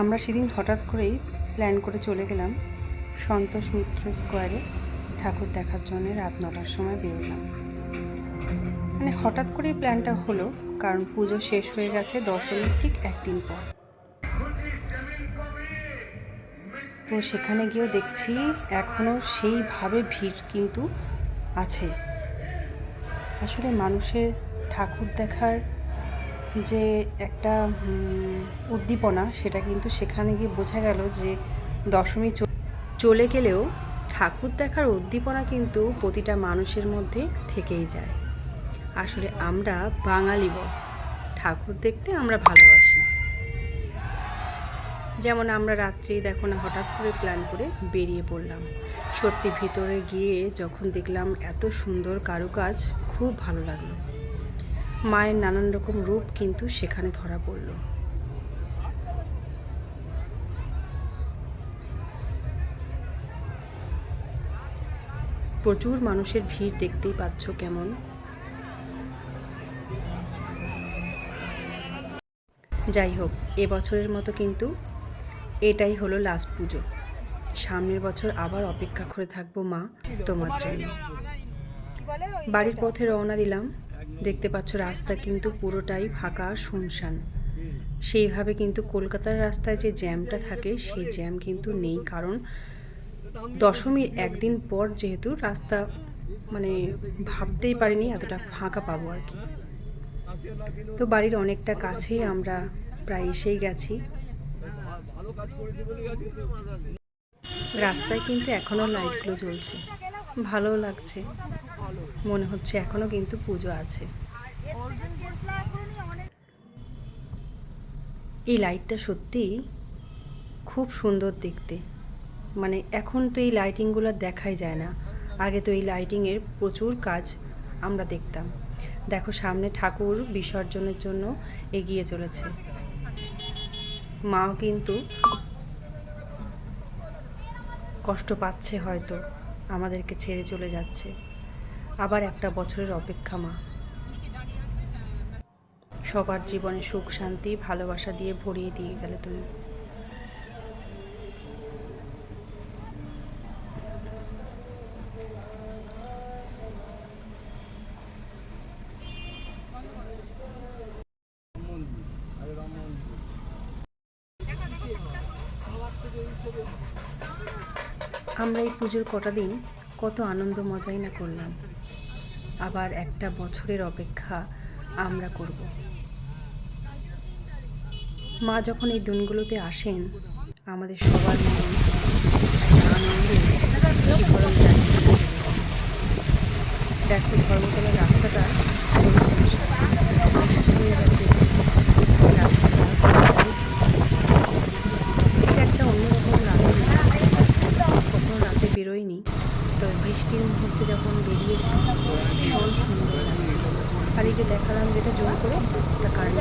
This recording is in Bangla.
আমরা সেদিন হঠাৎ করেই প্ল্যান করে চলে গেলাম সন্তোষ মিত্র স্কোয়ারে ঠাকুর দেখার জন্য রাত নটার সময় বেরোলাম। মানে হঠাৎ করেই প্ল্যানটা হলো, কারণ পুজো শেষ হয়ে গেছে দশমীর ঠিক একদিন পর। তো সেখানে গিয়েও দেখছি এখনও সেইভাবে ভিড় কিন্তু আছে। আসলে মানুষের ঠাকুর দেখার যে একটা উদ্দীপনা, সেটা কিন্তু সেখানে গিয়ে বোঝা গেল যে দশমী চলে গেলেও ঠাকুর দেখার উদ্দীপনা কিন্তু প্রতিটা মানুষের মধ্যে থেকেই যায়। আসলে আমরা বাঙালি বস, ঠাকুর দেখতে আমরা ভালোবাসি। যেমন আমরা রাত্রেই দেখো না, হঠাৎ করে প্ল্যান করে বেরিয়ে পড়লাম। সত্যি ভিতরে গিয়ে যখন দেখলাম এত সুন্দর কারুকাজ, খুব ভালো লাগল। মায়ের নানান রকম রূপ কিন্তু সেখানে ধরা পড়ল। প্রচুর মানুষের ভিড় দেখতেই পাচ্ছ কেমন। যাই হোক এবছরের মতো কিন্তু এটাই হলো লাস্ট পুজো। সামনের বছর আবার অপেক্ষা করে থাকব মা তোমার জন্য। বাড়ির পথে রওনা দিলাম। দেখতে পাচ্ছ রাস্তা কিন্তু পুরোটাই ফাঁকা শুনশান। সেইভাবে কিন্তু কলকাতার রাস্তায় যে জ্যামটা থাকে, সেই জ্যাম কিন্তু নেই। কারণ দশমীর একদিন পর যেহেতু রাস্তা মানে ভাবতেই পারিনি এতটা ফাঁকা পাবো আর কি। তো বাড়ির অনেকটা কাছেই আমরা প্রায় এসেই গেছি। রাস্তায় কিন্তু এখনও লাইটগুলো জ্বলছে। ভালো লাগছে। মনে হচ্ছে এখনও কিন্তু পুজো আছে। এই লাইটটা সত্যি খুব সুন্দর দেখতে। মানে এখন তো এই লাইটিংগুলো দেখাই যায় না। আগে তো এই লাইটিংয়ের প্রচুর কাজ আমরা দেখতাম। দেখো, সামনে ঠাকুর বিসর্জনের জন্য এগিয়ে চলেছে। মাও কিন্তু কষ্ট পাচ্ছে হয়তো। আমাদেরকে ছেড়ে চলে যাচ্ছে। আবার একটা বছরের অপেক্ষা, মা। সবার জীবনে সুখ, শান্তি, ভালোবাসা দিয়ে ভরিয়ে দিয়ে গেলে তুমি। আমরা এই পুজোর কটা দিন কত আনন্দ মজাই না করলাম। আবার একটা বছরের অপেক্ষা আমরা করব। মা যখন এই দিনগুলোতে আসেন, আমাদের সবার মনে। দেখো ধর্মতলার রাস্তাটা মুহূর্তে যখন বেরিয়েছি ভীষণ সুন্দর লাগছে। আর এই যে দেখালাম যেটা জোর করে কারেন্ট